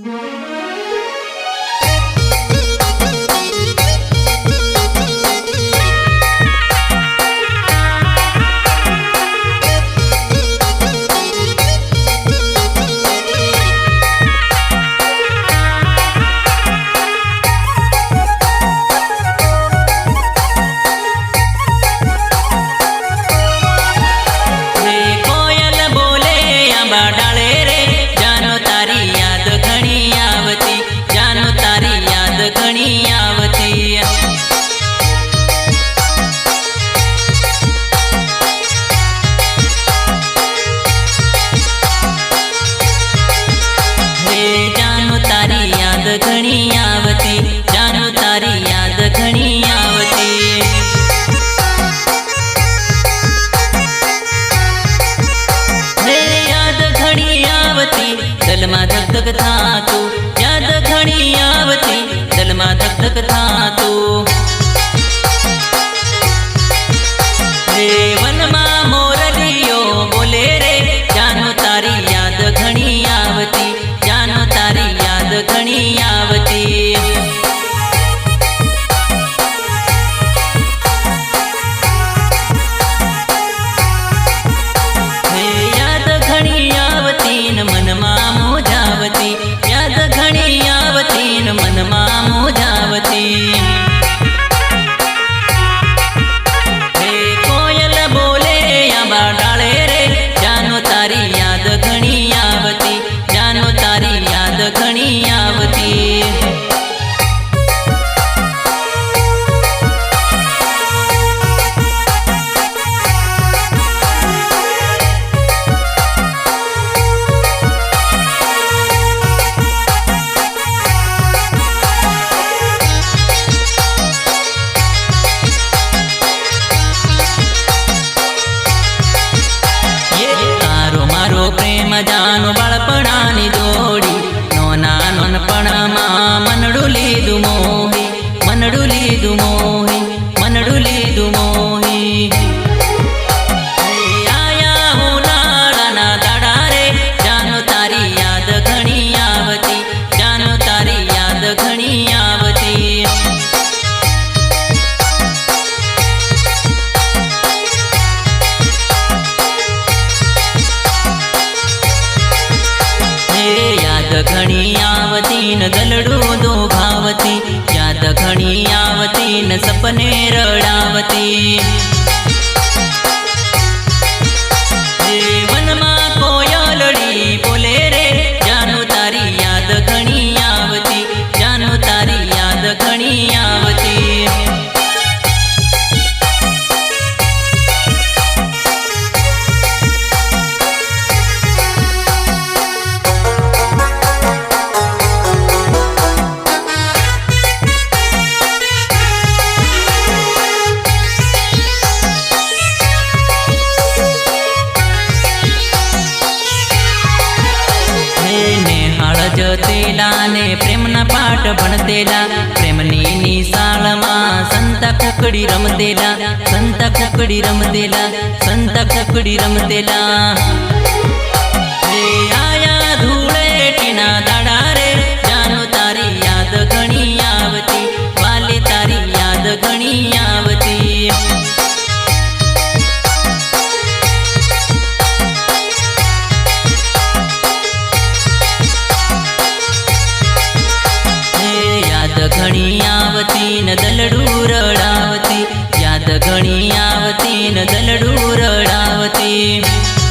Música लगता મોજાવતી મજાનું બાળપણા ઘણી આવતી ન દલડું દોભાવતી. ક્યાં ઘણી આવતી ન સપને રડાવતી. ભણેલા ને પ્રેમના પાઠ ભણતેલા પ્રેમની નિશાળમાં સંતા કુકડી રમતેલા સંતા કુકડી રમતેલા સંતા કુકડી રમતેલા આયા ધૂળેટીના દાડા વાત ઘણી આવતી ને દલડું રડાવતી.